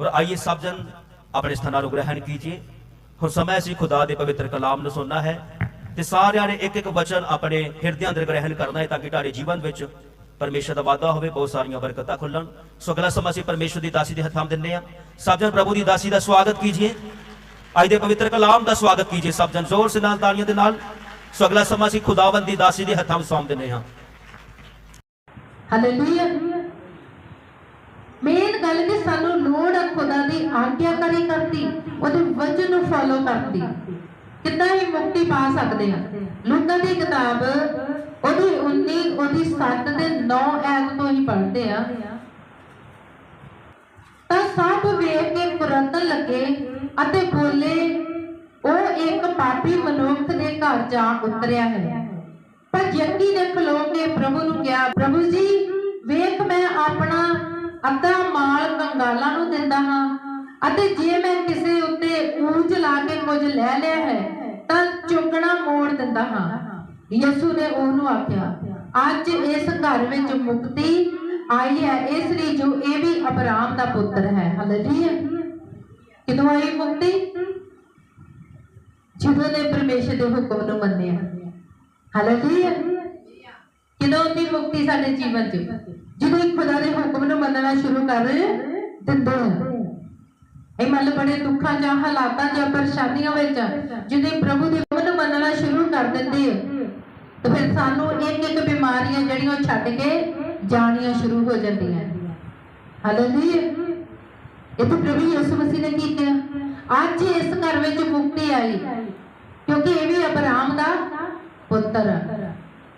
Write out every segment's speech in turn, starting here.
और आइए सब जन अपने स्थानों को ग्रहण कीजिए ਹੁਣ ਸਮਾਂ ਸੀ ਖੁਦਾ ਦੇ ਪਵਿੱਤਰ ਕਲਾਮ ਨੂੰ ਸੁਣਨਾ ਹੈ ਤੇ ਸਾਰਿਆਂ ਨੇ ਇੱਕ ਇੱਕ ਵਚਨ ਆਪਣੇ ਹਿਰਦੇ ਅੰਦਰ ਗ੍ਰਹਿਣ ਕਰਨਾ ਹੈ ਤਾਂ ਕਿ ਤੁਹਾਡੇ ਜੀਵਨ ਵਿੱਚ ਪਰਮੇਸ਼ਰ ਦਾ ਵਾਅਦਾ ਹੋਵੇ ਬਹੁਤ ਸਾਰੀਆਂ ਬਰਕਤਾਂ ਖੁੱਲਣ ਸੋ ਅਗਲਾ ਸਮਾਂ ਸੀ ਪਰਮੇਸ਼ਰ ਦੀ ਦਾਸੀ ਦੇ ਹੱਥਾਂ ਦਿੰਨੇ ਆ ਸਭ ਜਨ ਪ੍ਰਭੂ ਦੀ ਦਾਸੀ ਦਾ ਸਵਾਗਤ ਕੀਜੀਏ ਅੱਜ ਦੇ ਪਵਿੱਤਰ ਕਲਾਮ ਦਾ ਸਵਾਗਤ ਕੀਜੀਏ ਸਭ ਜਨ ਜ਼ੋਰ ਸੇ ਨਾਲ ਤਾਲੀਆਂ ਦੇ ਨਾਲ ਸੋ ਅਗਲਾ ਸਮਾਂ ਸੀ ਖੁਦਾਵੰਦ ਦੀ ਦਾਸੀ ਦੇ ਹੱਥਾਂ ਵਿੱਚ ਸੌਂਪ ਦਿੰਨੇ ਹਾਂ ਹਾਲੇਲੂਇਆ ਮੇਨ ਗੱਲ ਕਿ ਸਾਨੂੰ ਲੋੜ ਆ ਖੁਦਾ ਦੀ ਆਗਿਆਕਾਰੀ ਕਰਦੀ ਉਹਦੇ ਵਚਨ ਨੂੰ ਫਾਲੋ ਕਰਦੀ ਕਿੱਦਾਂ ਹੀ ਮੁਕਤੀ ਪਾ ਸਕਦੇ ਆ? ਲੂਕਾ ਦੀ ਕਿਤਾਬ, ਉਹਦੀ 19 ਉਹਦੀ 7 ਦੇ 9 ਐਤ ਤੋਂ ਹੀ ਪੜ੍ਹਦੇ ਆ। ਤਾਂ ਸਭ ਵੇਖ ਕੇ ਕੁਰਤਨ ਲੱਗੇ ਅਤੇ ਬੋਲੇ, ਉਹ ਇੱਕ ਪਾਪੀ ਮਨੁੱਖ ਦੇ ਘਰ ਜਾ ਉਤਰਿਆ ਹੈ। ਪਰ ਯਕੀ ਨੇ ਖਲੋ ਕੇ ਪ੍ਰਭੂ ਨੂੰ ਕਿਹਾ, ਪ੍ਰਭੂ ਜੀ, ਵੇਖ ਮੈਂ ਆਪਣਾ ਅੱਧਾ ਅਤੇ ਜੇ ਮੈਂ ਕਿਸੇ ਉੱਤੇ ਊਂਚ ਲਾ ਕੇ ਕੁਝ ਲੈ ਲਿਆ ਹੈ, ਤਾਂ ਚੁੱਕਣਾ ਮੋੜ ਦਿੰਦਾ ਹਾਂ। ਯਿਸੂ ਨੇ ਉਹਨੂੰ ਆਖਿਆ, ਅੱਜ ਇਸ ਘਰ ਵਿੱਚ ਮੁਕਤੀ ਆਈ ਹੈ, ਇਸ ਲਈ ਜੋ ਇਹ ਵੀ ਅਬਰਾਮ ਦਾ ਪੁੱਤਰ ਹੈ। ਹਾਲੇਲੂਇਆ। ਕਿਦੋਂ ਆਈ ਮੁਕਤੀ? ਜਦੋਂ ਨੇ ਪਰਮੇਸ਼ਰ ਦੇ ਹੁਕਮ ਨੂੰ ਮੰਨਿਆ। ਹਾਲੇਲੂਇਆ। ਕਿਦੋਂ ਦੀ ਮੁਕਤੀ ਸਾਡੇ ਜੀਵਨ 'ਚ? ਜਦੋਂ ਇੱਕ ਖੁਦਾ ਦੇ ਹੁਕਮ ਨੂੰ ਮੰਨਣਾ ਸ਼ੁਰੂ ਕਰ ਦਿੰਦੇ ਹਾਂ ਇਹ ਮੱਲ ਬੜੇ ਦੁੱਖਾਂ ਜਾਂ ਹਾਲਾਤਾਂ ਜਾਂ ਪਰੇਸ਼ਾਨੀਆਂ ਵਿੱਚ ਜਿਹਦੇ ਪ੍ਰਭੂ ਦੇ ਹੁਕਮ ਮੰਨਣਾ ਸ਼ੁਰੂ ਕਰ ਦਿੰਦੇ ਤਾਂ ਫਿਰ ਸਾਨੂੰ ਇੱਕ ਇੱਕ ਬਿਮਾਰੀਆਂ ਜਿਹੜੀਆਂ ਛੱਡ ਕੇ ਜਾਣੀਆਂ ਸ਼ੁਰੂ ਹੋ ਜਾਂਦੀਆਂ। ਹਾਲੇਲੂਇਆ ਇਹ ਤਾਂ ਪ੍ਰਭੂ ਯਿਸੂ ਮਸੀਹ ਨੇ ਕੀ ਕਿਹਾ? ਅੱਜ ਇਸ ਘਰ ਵਿੱਚ ਮੁਕਤੀ ਆਈ, ਕਿਉਂਕਿ ਇਹ ਵੀ ਅਬਰਾਮ ਦਾ ਪੁੱਤਰ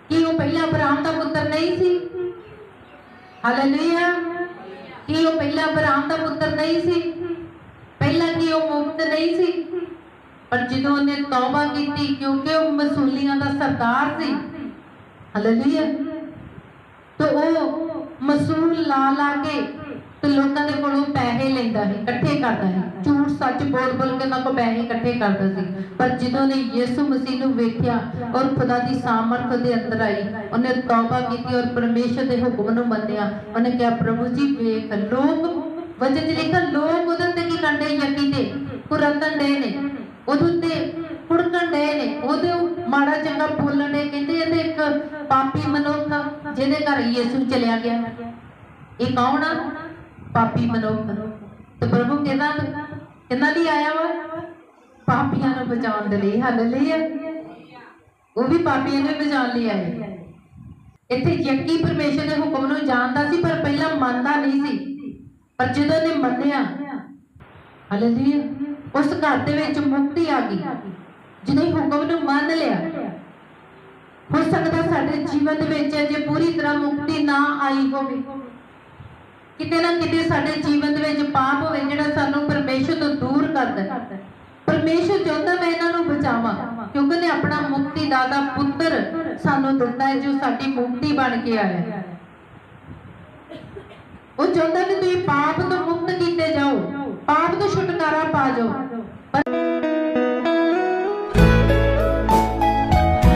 ਕੀ ਉਹ ਪਹਿਲਾਂ ਅਬਰਾਮ ਦਾ ਪੁੱਤਰ ਨਹੀਂ ਸੀ? ਹਾਲੇਲੂਇਆ ਕੀ ਉਹ ਪਹਿਲਾਂ ਅਬਰਾਮ ਦਾ ਪੁੱਤਰ ਨਹੀਂ ਸੀ? ਪਹਿਲਾਂ ਕੀ ਉਹ ਮੁਕਤ ਨਹੀਂ ਸੀ? ਪਰ ਜਦੋਂ ਉਹਨੇ ਤੌਬਾ ਕੀਤੀ, ਕਿਉਂਕਿ ਉਹ ਮਸੂਲੀਆਂ ਦਾ ਸਰਦਾਰ ਸੀ। ਹਾਲੇਲੂਇਆ ਤੇ ਉਹ ਮਸੂਲ ਲਾ ਲਾ ਕੇ ਤੇ ਲੋਕਾਂ ਦੇ ਕੋਲੋਂ ਪੈਸੇ ਲੈਂਦਾ ਸੀ, ਇਕੱਠੇ ਕਰਦਾ ਸੀ। ਝੂਠ ਸੱਚ ਬੋਲ ਬੋਲ ਕੇ ਉਹਨਾਂ ਕੋਲ ਪੈਸੇ ਇਕੱਠੇ ਕਰਦਾ ਸੀ। ਪਰ ਜਦੋਂ ਨੇ ਯਿਸੂ ਮਸੀਹ ਨੂੰ ਵੇਖਿਆ ਔਰ ਖੁਦਾ ਦੀ ਸਾਮਰਥ ਦੇ ਅੰਦਰ ਆਈ, ਉਹਨੇ ਤੌਬਾ ਕੀਤੀ ਔਰ ਪਰਮੇਸ਼ਰ ਦੇ ਹੁਕਮ ਨੂੰ ਮੰਨਿਆ। ਉਹਨੇ ਕਿਹਾ, ਪ੍ਰਭੂ ਜੀ, ਵੇਖ, ਲੋਕ ਵਜਨ ਚ ਲੋਕ ਕੀ ਕੰਡੇ ਯਕੀ ਦੇ ਕੁਰਤਨ ਦੇ ਨੇ। ਉਹਦੇ ਉੱਤੇ ਕੁੜਕਣ ਦੇ ਨੇ। ਉਹਦੇ ਉਹ ਮਾੜਾ ਚੰਗਾ ਬੋਲਣ ਦੇ ਕਹਿੰਦੇ ਇਹ ਤੇ ਇੱਕ ਪਾਪੀ ਮਨੁੱਖ ਜਿਹਦੇ ਘਰ ਯਿਸੂ ਚਲਿਆ ਗਿਆ। ਇਹ ਕੌਣ ਆ? ਪਾਪੀ ਮਨੁੱਖ। ਤੇ ਪ੍ਰਭੂ ਕਹਿੰਦਾ ਕਿੰਨਾ ਲਈ ਆਇਆ ਵਾ? ਪਾਪੀਆਂ ਨੂੰ ਬਚਾਉਣ ਦੇ ਲਈ। ਹਾਲੇਲੂਇਆ। ਉਹ ਵੀ ਪਾਪੀਆਂ ਨੂੰ ਬਚਾਉਣ ਲਈ ਆਏ। ਇੱਥੇ ਯਕੀ ਪਰਮੇਸ਼ਰ ਦੇ ਹੁਕਮ ਨੂੰ ਜਾਣਦਾ ਸੀ ਪਰ ਪਹਿਲਾਂ ਮੰਨਦਾ ਨਹੀਂ ਸੀ। ਪਰ ਜਦੋਂ ਨੇ ਮੰਨਿਆ ਹਾਲੇਲੂਇਆ ਉਸ ਘਰ ਦੇ ਵਿੱਚ ਮੁਕਤੀ ਆ ਗਈ। ਜਿਹਨੇ ਹੁਕਮ ਨੂੰ ਮੰਨ ਲਿਆ। ਹੋ ਸਕਦਾ ਸਾਡੇ ਜੀਵਨ ਦੇ ਵਿੱਚ ਜੇ ਪੂਰੀ ਤਰ੍ਹਾਂ ਮੁਕਤੀ ਨਾ ਆਈ ਹੋਵੇ। ਕਿਤੇ ਨਾ ਕਿਤੇ ਸਾਡੇ ਜੀਵਨ ਦੇ ਵਿੱਚ ਪਾਪ ਹੋਵੇ, ਜਿਹੜਾ ਸਾਨੂੰ ਪਰਮੇਸ਼ਰ ਤੋਂ ਦੂਰ ਕਰਦਾ ਪਰਮੇਸ਼ਰ ਚਾਹੁੰਦਾ ਮੈਂ ਇਹਨਾਂ ਨੂੰ ਬਚਾਵਾਂ, ਕਿਉਂਕਿ ਨੇ ਆਪਣਾ ਮੁਕਤੀ ਦਾਤਾ ਪੁੱਤਰ ਸਾਨੂੰ ਦਿੱਤਾ ਹੈ, ਜੋ ਸਾਡੀ ਮੁਕਤੀ ਬਣ ਕੇ ਆਇਆ ਹੈ। ਉਹ ਚਾਹੁੰਦਾ ਕਿ ਤੁਸੀਂ ਪਾਪ ਤੋਂ ਮੁਕਤ ਕੀਤੇ ਜਾਓ। ਪਾਪ ਤੋਂ ਛੁਟਕਾਰਾ ਪਾ ਜਾਓ